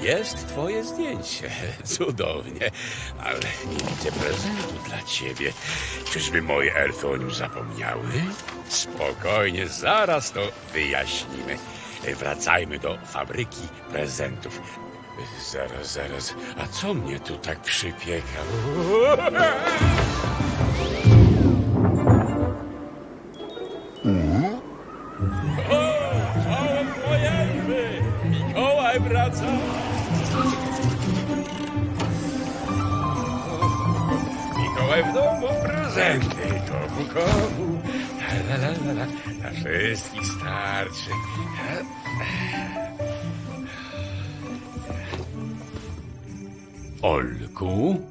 jest twoje zdjęcie. Cudownie. Ale nie widzę prezentu dla ciebie. Czyżby moje elfy o zapomniały? Spokojnie, zaraz to wyjaśnimy. Wracajmy do fabryki prezentów. Zaraz, zaraz. A co mnie tu tak przypieka? Czołem twoje elfy! Mikołaj wraca! Mikołaj w domu prezenty, komu komu. La, la, la, la, la. Wszystkich starczy. Olku,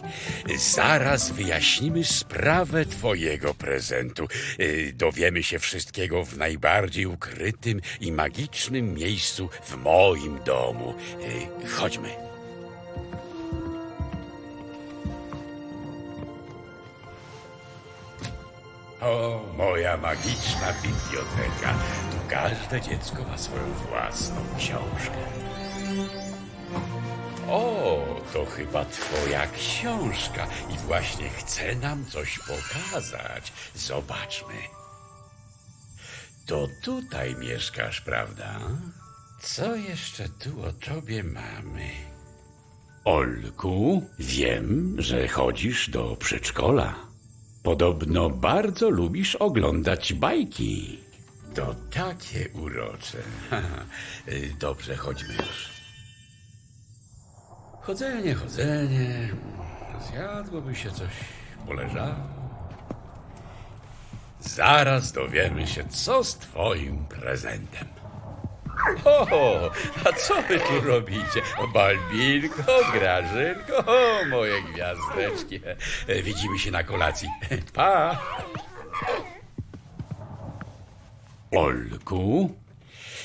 zaraz wyjaśnimy sprawę twojego prezentu. Y, Dowiemy się wszystkiego w najbardziej ukrytym i magicznym miejscu w moim domu. Y, Chodźmy. O, moja magiczna biblioteka. Tu każde dziecko ma swoją własną książkę. O, to chyba twoja książka i właśnie chce nam coś pokazać. Zobaczmy. To tutaj mieszkasz, prawda? Co jeszcze tu o tobie mamy? Olku, wiem, że chodzisz do przedszkola. Podobno bardzo lubisz oglądać bajki. To takie urocze. Dobrze, chodźmy już. Chodzenie, chodzenie. Zjadłoby się coś, poleżało. Zaraz dowiemy się, co z twoim prezentem. O, a co wy tu robicie? Balbinko, Grażynko, o, moje gwiazdeczki. Widzimy się na kolacji. Pa! Olku,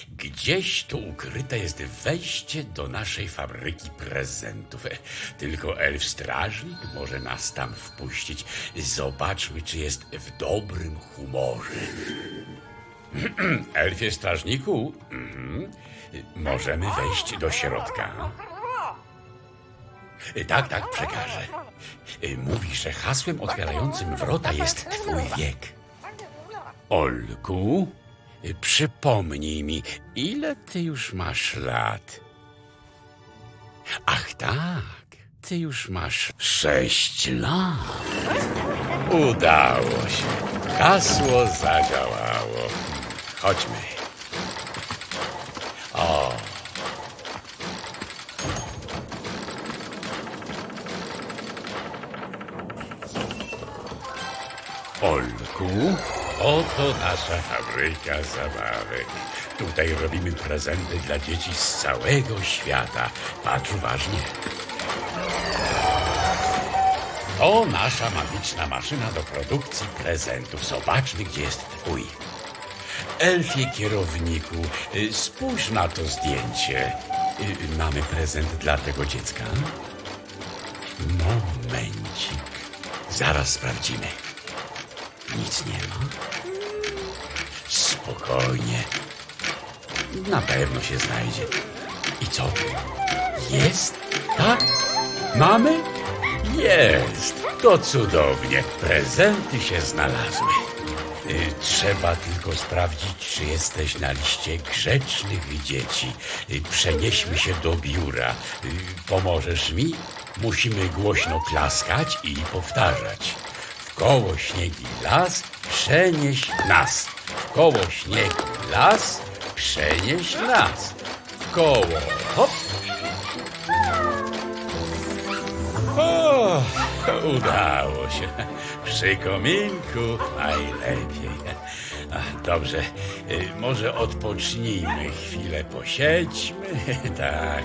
gdzieś tu ukryte jest wejście do naszej fabryki prezentów. Tylko elf strażnik może nas tam wpuścić. Zobaczmy, czy jest w dobrym humorze. Elfie strażniku, mhm. możemy wejść do środka. Tak, tak, przekażę. Mówi, że hasłem otwierającym wrota jest twój wiek. Olku, przypomnij mi, ile ty już masz lat? Ach tak, ty już masz sześć lat. Udało się. Hasło zadziałało. Chodźmy. Oto nasza fabryka zabawek. Tutaj robimy prezenty dla dzieci z całego świata. Patrz uważnie. To nasza magiczna maszyna do produkcji prezentów. Zobaczmy, gdzie jest twój. Elfie kierowniku, y, spójrz na to zdjęcie. Y, Mamy prezent dla tego dziecka? Momencik. Zaraz sprawdzimy. Nic nie ma. Spokojnie. Na pewno się znajdzie. I co? Jest? Tak? Mamy? Jest. To cudownie. Prezenty się znalazły. Y, Trzeba tylko sprawdzić, czy jesteś na liście grzecznych dzieci. Y, Przenieśmy się do biura. Y, Pomożesz mi? Musimy głośno klaskać i powtarzać. W koło śniegi las, przenieś nas. Koło śniegi las, przenieś nas. W koło hop. O, udało się. Przy kominku najlepiej. Dobrze, y, może odpocznijmy chwilę, posiedźmy. Tak,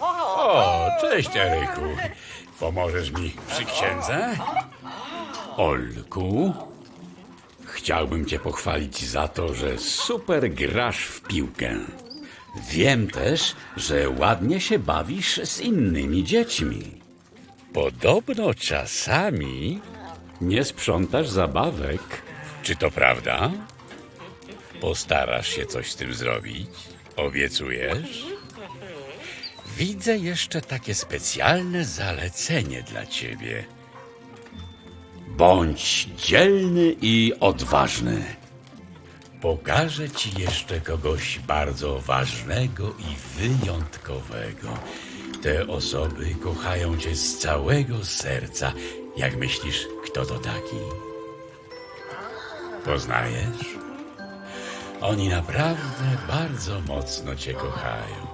O, cześć Eryku. Pomożesz mi przy księdze? Olku, chciałbym cię pochwalić za to, że super grasz w piłkę. Wiem też, że ładnie się bawisz z innymi dziećmi. Podobno czasami nie sprzątasz zabawek. Czy to prawda? Postarasz się coś z tym zrobić? Obiecujesz? Widzę jeszcze takie specjalne zalecenie dla ciebie. Bądź dzielny i odważny. Pokażę ci jeszcze kogoś bardzo ważnego i wyjątkowego. Te osoby kochają cię z całego serca. Jak myślisz, kto to taki? Poznajesz? Oni naprawdę bardzo mocno cię kochają.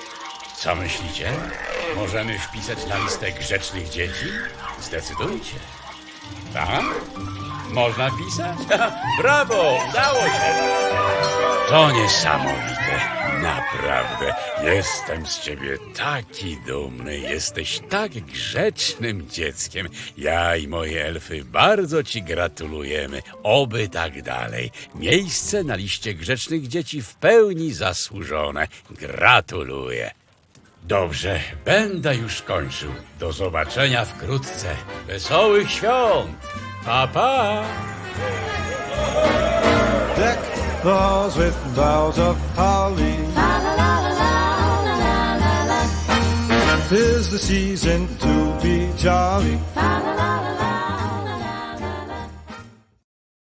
Co myślicie? Możemy wpisać na listę grzecznych dzieci? Zdecydujcie. Tak? Można pisać? Brawo! Udało się! To niesamowite. Naprawdę. Jestem z ciebie taki dumny. Jesteś tak grzecznym dzieckiem. Ja i moje elfy bardzo ci gratulujemy. Oby tak dalej. Miejsce na liście grzecznych dzieci w pełni zasłużone. Gratuluję. Dobrze, będę już kończył. Do zobaczenia wkrótce. Wesołych świąt! Pa, pa! Deck the halls with boughs of holly. Tis the season to be jolly.